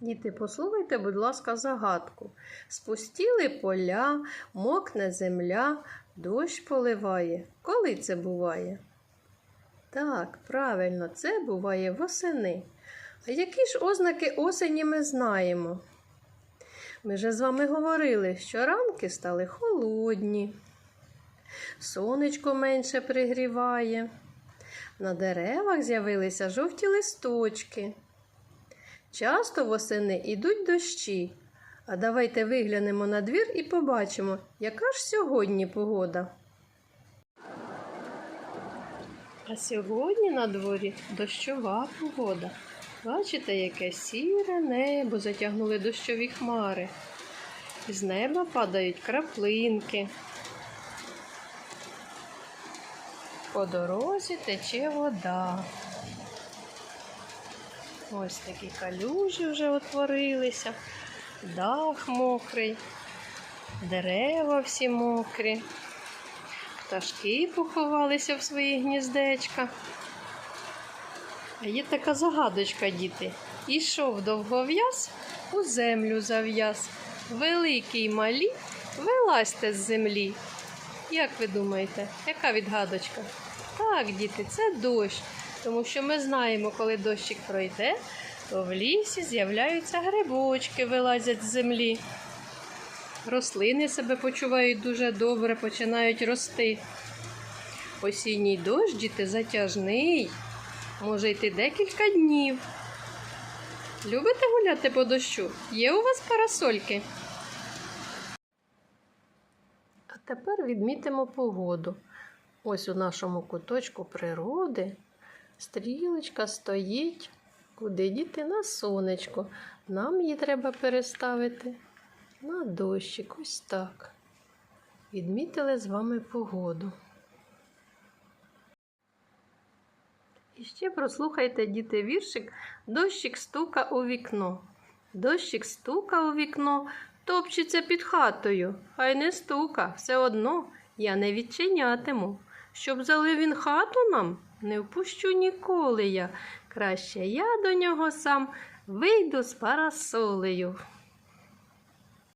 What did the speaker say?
Діти, послухайте, будь ласка, загадку. Спустіли поля, мокне земля, дощ поливає. Коли це буває? Так, правильно, це буває восени. А які ж ознаки осені ми знаємо? Ми вже з вами говорили, що ранки стали холодні, сонечко менше пригріває, на деревах з'явилися жовті листочки. Часто восени йдуть дощі. А давайте виглянемо на двір і побачимо, яка ж сьогодні погода. А сьогодні на дворі дощова погода. Бачите, яке сіре небо затягнули дощові хмари. З неба падають краплинки. По дорозі тече вода. Ось такі калюжі вже утворилися, дах мокрий, дерева всі мокрі, пташки поховалися в свої гніздечка. А є така загадочка, діти. Ішов довгов'яз, у землю зав'яз. Великий малі, вилазьте з землі. Як ви думаєте, яка відгадочка? Так, діти, це дощ. Тому що ми знаємо, коли дощик пройде, то в лісі з'являються грибочки, вилазять з землі. Рослини себе почувають дуже добре, починають рости. Осінній дощ, діти, затяжний, може йти декілька днів. Любите гуляти по дощу? Є у вас парасольки? А тепер відмітимо погоду. Ось у нашому куточку природи стрілочка стоїть. Куди діти на сонечко. Нам її треба переставити на дощик. Ось так. Відмітили з вами погоду. І ще прослухайте, діти, віршик Дощик стука у вікно. Дощик стука у вікно, топчеться під хатою, хай не стука, все одно я не відчинятиму. Щоб залив він хату нам, не впущу ніколи я. Краще я до нього сам вийду з парасолею.